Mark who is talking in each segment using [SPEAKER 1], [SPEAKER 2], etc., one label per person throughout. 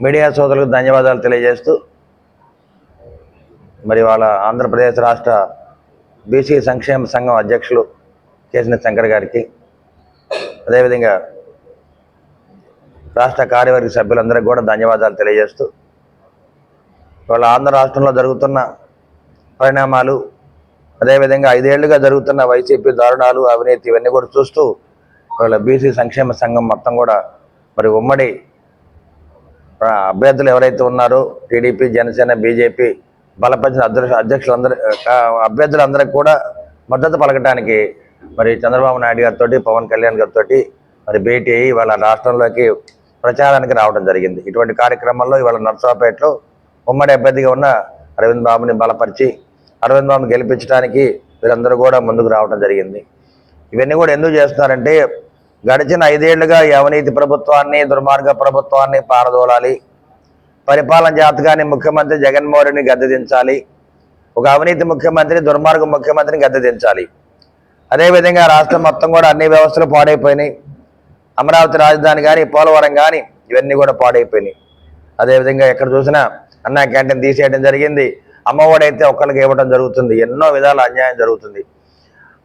[SPEAKER 1] Media సోదరులకు ధన్యవాదాలు తెలియజేస్తూ మరి వాళ్ళ ఆంధ్రప్రదేశ్ రాష్ట్ర బీసీ సంక్షేమ సంఘం అధ్యక్షులు కేసిన శంకర్ గారికి అదేవిధంగా రాష్ట్ర కార్యవర్గ సభ్యులందరికీ కూడా ధన్యవాదాలు తెలియజేస్తూ వాళ్ళ ఆంధ్ర రాష్ట్రంలో జరుగుతున్న పరిణామాలు అదేవిధంగా ఐదేళ్ళుగా జరుగుతున్న వైసీపీ దారుణాలు అవినీతి ఇవన్నీ కూడా చూస్తూ వాళ్ళ బీసీ సంక్షేమ సంఘం మొత్తం కూడా మరి ఉమ్మడి అభ్యర్థులు ఎవరైతే ఉన్నారో టీడీపీ జనసేన బీజేపీ బలపరిచిన అధ్యక్ష అధ్యక్షులందరి అభ్యర్థులందరికీ కూడా మద్దతు పలకటానికి మరి చంద్రబాబు నాయుడు గారితో పవన్ కళ్యాణ్ గారితో మరి భేటీ అయ్యి వాళ్ళ రాష్ట్రంలోకి ప్రచారానికి రావడం జరిగింది. ఇటువంటి కార్యక్రమంలో ఇవాళ నర్సాపేటలో ఉమ్మడి అభ్యర్థిగా ఉన్న అరవింద్ బాబుని బలపరిచి అరవింద్ బాబుని గెలిపించడానికి వీరందరూ కూడా ముందుకు రావడం జరిగింది. ఇవన్నీ కూడా ఎందుకు చేస్తున్నారంటే గడిచిన ఐదేళ్ళుగా ఈ అవినీతి ప్రభుత్వాన్ని దుర్మార్గ ప్రభుత్వాన్ని పారదోలాలి. పరిపాలన జాతకాన్ని ముఖ్యమంత్రి జగన్మోహన్ రెడ్డిని గద్దెదించాలి ఒక అవినీతి ముఖ్యమంత్రి దుర్మార్గ ముఖ్యమంత్రిని గద్దెదించాలి అదేవిధంగా రాష్ట్రం మొత్తం కూడా అన్ని వ్యవస్థలు పాడైపోయినాయి. అమరావతి రాజధాని కానీ పోలవరం కానీ ఇవన్నీ కూడా పాడైపోయినాయి. అదేవిధంగా ఎక్కడ చూసినా అన్నా క్యాంటీన్ తీసేయడం జరిగింది. అమ్మఒడైతే అయితే ఒక్కరికి ఇవ్వడం జరుగుతుంది. ఎన్నో విధాల అన్యాయం జరుగుతుంది.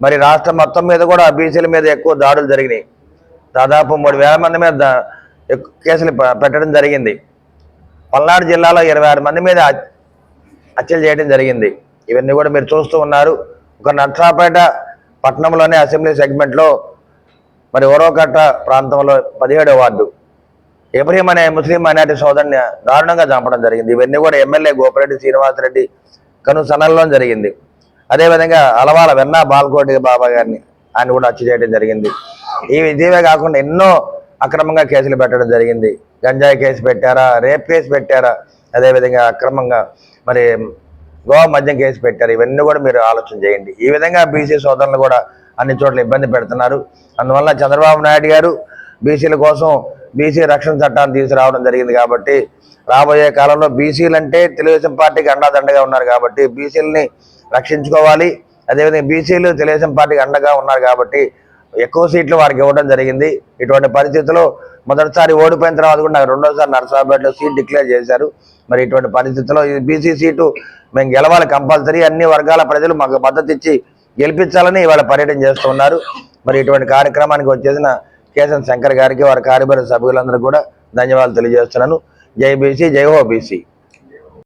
[SPEAKER 1] మరి రాష్ట్రం మొత్తం మీద కూడా బీసీల మీద ఎక్కువ దాడులు జరిగినాయి. దాదాపు మూడు వేల మంది మీద ఎక్కువ కేసులు పెట్టడం జరిగింది. పల్నాడు జిల్లాలో ఇరవై ఆరు మంది మీద హత్యలు చేయడం జరిగింది. ఇవన్నీ కూడా మీరు చూస్తూ ఉన్నారు. ఒక నర్సాపేట పట్టణంలోనే అసెంబ్లీ సెగ్మెంట్లో మరి ఓరోకట్ట ప్రాంతంలో పదిహేడో వార్డు ఇబ్రహీం అనే ముస్లిం మైనార్టీ సోదరుని దారుణంగా చంపడం జరిగింది. ఇవన్నీ కూడా ఎమ్మెల్యే గోపిరెడ్డి శ్రీనివాసరెడ్డి కనుసనల్లో జరిగింది. అదేవిధంగా అలవాల వెన్నా బాల్కోటి బాబా గారిని ఆయన కూడా హత్య చేయడం జరిగింది. ఈ ఇదివే కాకుండా ఎన్నో అక్రమంగా కేసులు పెట్టడం జరిగింది. గంజాయి కేసు పెట్టారా? రేప్ కేసు పెట్టారా? అదేవిధంగా అక్రమంగా మరి గోవా మద్యం కేసు పెట్టారు. ఇవన్నీ కూడా మీరు ఆలోచన చేయండి. ఈ విధంగా బీసీ సోదరులు కూడా అన్ని చోట్ల ఇబ్బంది పెడుతున్నారు. అందువల్ల చంద్రబాబు నాయుడు గారు బీసీల కోసం బీసీ రక్షణ చట్టాన్ని తీసుకురావడం జరిగింది కాబట్టి రాబోయే కాలంలో బీసీలు అంటే తెలుగుదేశం పార్టీకి అండాదండగా ఉన్నారు కాబట్టి బీసీలని రక్షించుకోవాలి. అదేవిధంగా బీసీలు తెలుగుదేశం పార్టీకి అండగా ఉన్నారు కాబట్టి ఎక్కువ సీట్లు వారికి ఇవ్వడం జరిగింది. ఇటువంటి పరిస్థితుల్లో మొదటిసారి ఓడిపోయిన తర్వాత కూడా నాకు రెండోసారి నర్సాపేటలో సీట్ డిక్లేర్ చేశారు. మరి ఇటువంటి పరిస్థితుల్లో ఈ బీసీ సీటు మేము గెలవాలి కంపల్సరీ. అన్ని వర్గాల ప్రజలు మాకు మద్దతు ఇచ్చి గెలిపించాలని ఇవాళ పర్యటన చేస్తున్నారు. మరి ఇటువంటి కార్యక్రమానికి వచ్చేసిన కేశన్ శంకర్ గారికి వారి కార్యవర్గ సభ్యులందరూ కూడా ధన్యవాదాలు తెలియజేస్తున్నాను. జై బీసీ జై ఓబీసీ.